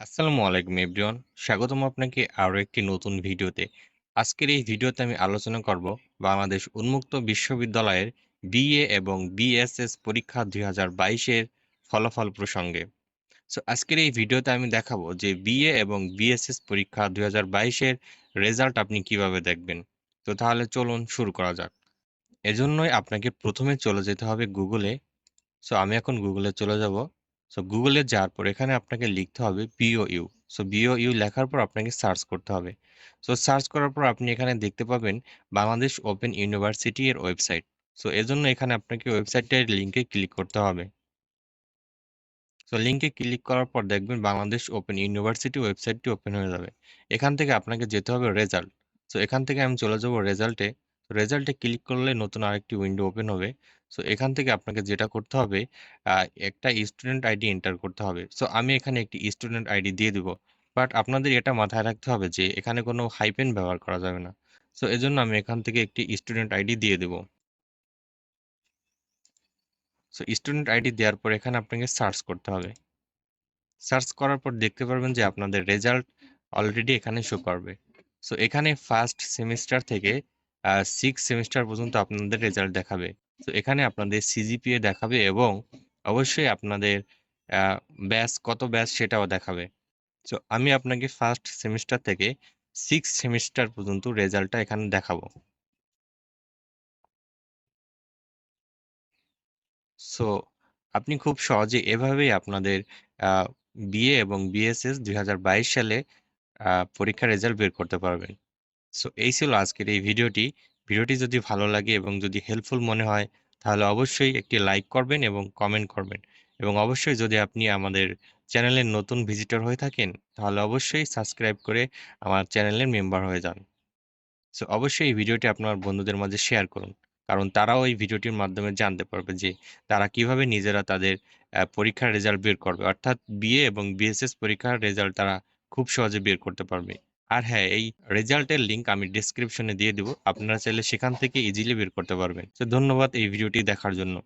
আসসালামু আলাইকুম এভরিওয়ান। স্বাগতম আপনাকে আরও একটি নতুন ভিডিওতে। আজকের এই ভিডিওতে আমি আলোচনা করব বাংলাদেশ উন্মুক্ত বিশ্ববিদ্যালয়ের বিএ এবং বিএসএস পরীক্ষা দুই হাজার বাইশের ফলাফল প্রসঙ্গে। সো আজকের এই ভিডিওতে আমি দেখাবো যে বিএ এবং বিএসএস পরীক্ষা দুই হাজার বাইশের রেজাল্ট আপনি কীভাবে দেখবেন। তো তাহলে চলুন শুরু করা যাক। এজন্যই আপনাকে প্রথমে চলে যেতে হবে গুগলে। সো আমি এখন গুগলে চলে যাব। সো গুগলে যাওয়ার পর এখানে আপনাকে লিখতে হবে B O U so B O U লেখার পর আপনাকে সার্চ করতে হবে। সো সার্চ করার পর আপনি এখানে দেখতে পাবেন বাংলাদেশ ওপেন ইউনিভার্সিটি এর ওয়েবসাইট সো এজন্য এখানে আপনাকে ওয়েবসাইটের লিঙ্কে ক্লিক করতে হবে। সো লিঙ্কে ক্লিক করার পর দেখবেন বাংলাদেশ ওপেন ইউনিভার্সিটি ওয়েবসাইটটি ওপেন হয়ে যাবে। এখান থেকে আপনাকে যেতে হবে রেজাল্ট সো এখান থেকে আমি চলে যাব রেজাল্টে রেজাল্টে ক্লিক করলে নতুন আরেকটি উইন্ডো ওপেন হবে। সো এখান থেকে আপনাকে যেটা করতে হবে একটা স্টুডেন্ট আইডি এন্টার করতে হবে। সো আমি এখানে একটি স্টুডেন্ট আইডি দিয়ে দিব। বাট আপনাদের এটা মাথায় রাখতে হবে যে, এখানে কোনো হাইপেন ব্যবহার করা যাবে না। সো এজন্য আমি এখান থেকে একটি স্টুডেন্ট আইডি দিয়ে দেব। সো স্টুডেন্ট আইডি দেওয়ার পর এখানে আপনাকে সার্চ করতে হবে। সার্চ করার পর দেখতে পারবেন যে, আপনাদের রেজাল্ট অলরেডি এখানে শো করবে। সো এখানে ফার্স্ট সেমিস্টার থেকে সিক্স সেমিস্টার পর্যন্ত আপনাদের রেজাল্ট দেখাবে। তো এখানে আপনাদের সিজিপিএ দেখাবে এবং অবশ্যই আপনাদের ব্যাস কত ব্যাস সেটাও দেখাবে। তো আমি আপনাকে ফার্স্ট সেমিস্টার থেকে সিক্স সেমিস্টার পর্যন্ত রেজাল্টটা এখানে দেখাবো। সো আপনি খুব সহজে এভাবেই আপনাদের বিএ এবং বিএসএস দুই হাজার বাইশ সালে পরীক্ষার রেজাল্ট বের করতে পারবেন। সো এই ছিল আজকের এই ভিডিওটি। ভিডিওটি যদি ভালো লাগে এবং যদি হেল্পফুল মনে হয়, তাহলে অবশ্যই একটি লাইক করবেন এবং কমেন্ট করবেন। এবং অবশ্যই যদি আপনি আমাদের চ্যানেলের নতুন ভিজিটর হয়ে থাকেন, তাহলে অবশ্যই সাবস্ক্রাইব করে আমার চ্যানেলের মেম্বার হয়ে যান। সো অবশ্যই এই ভিডিওটি আপনার বন্ধুদের মাঝে শেয়ার করুন। কারণ তারাও এই ভিডিওটির মাধ্যমে জানতে পারবে যে তারা কীভাবে নিজেরা তাদের পরীক্ষার রেজাল্ট বের করবে। অর্থাৎ বিএ এবং বিএসএস পরীক্ষার রেজাল্ট তারা খুব সহজে বের করতে পারবে। আর হ্যাঁ এই রেজাল্টের লিঙ্ক আমি ডিসক্রিপশনে দিয়ে দিব। আপনারা চাইলে সেখান থেকে ইজিলি বের করতে পারবেন। তো ধন্যবাদ এই ভিডিওটি দেখার জন্য।